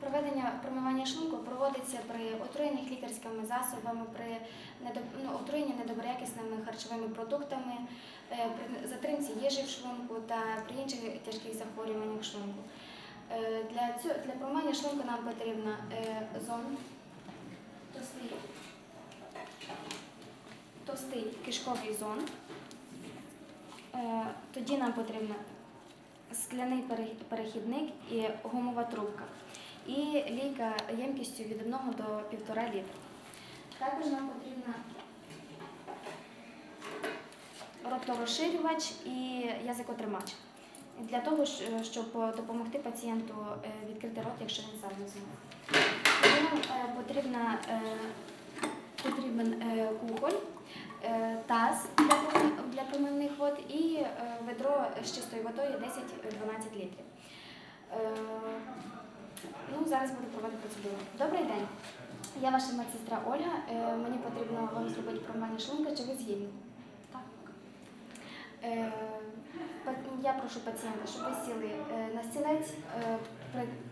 Проведення промивання шлунку проводиться при отруєннях лікарськими засобами, при ну, отруєнні недоброякісними харчовими продуктами, е, при затримці їжі в шлунку та при інших тяжких захворюваннях шлунку. Е, Для, цього, для промивання шлунку нам потрібна е, зон, товстий, товстий кишковий зон. Тоді нам потрібна скляний перехідник і гумова трубка. І лійка ємкістю від 1 до 1,5 літра. Також нам потрібна роторозширювач і язикотримач. Для того, щоб допомогти пацієнту е, відкрити рот, якщо він сам не зможе. Е, потрібна, е, потрібен кухоль, е, таз для промив- промивних вод і ведро з чистою водою 10-12 літрів. Зараз буду проводити процедуру. Добрий день. Я ваша медсестра Ольга. Е, Мені потрібно вам зробити промивання шлунка. Чи ви згідні? Так. Е, Я прошу пацієнта, щоб ви сіли е, на стілець, е,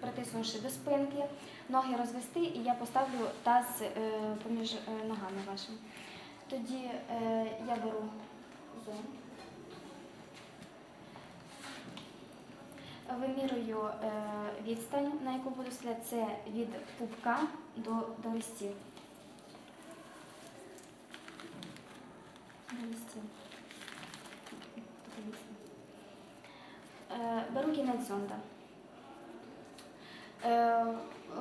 притиснувши до спинки, ноги розвести, і я поставлю таз е, поміж ногами вашими. Тоді я беру зону. Вимірюю е, відстань, на яку буду стріляти, це від пупка до, до листів. До листів. Е, беру кінець зонда. Е,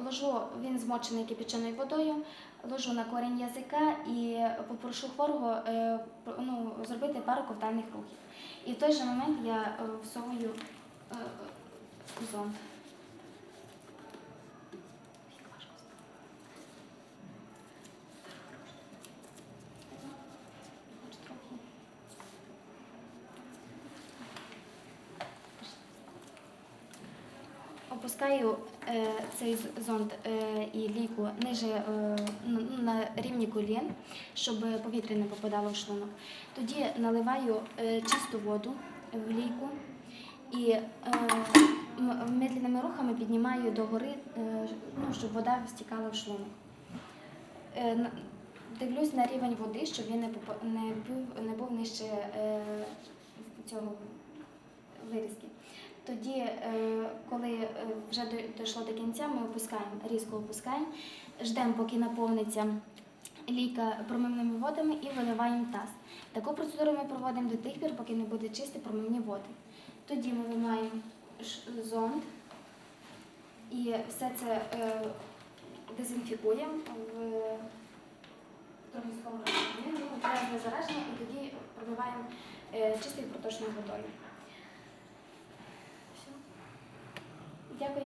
ложу, він змочений кипяченою водою, ложу на корінь язика і попрошу хворого ну, зробити пару ковтальних рухів. І в той же момент я всовую зонд. Опускаю е, цей з- зонд е, і ліку ниже е, на рівні колін, щоб повітря не попадало в шлунок. Тоді наливаю е, чисту воду в лійку і е, медленними рухами піднімаю догори, е, ну, щоб вода стікала в шлунок. Е, Дивлюсь на рівень води, щоб він не, попа- не, був, не був нижче е, цього вирізки. Тоді, е, коли е, вже дійшло до кінця, ми опускаємо, різко опускаємо, ждемо, поки наповниться лійка промивними водами і виливаємо таз. Таку процедуру ми проводимо до тих пір, поки не буде чисті промивні води. Тоді ми вимаємо зонд і все це е, дезінфікуємо в трохи матеріальне зараження і тоді промиваємо е, чистою проточною водою. Все. Дякую.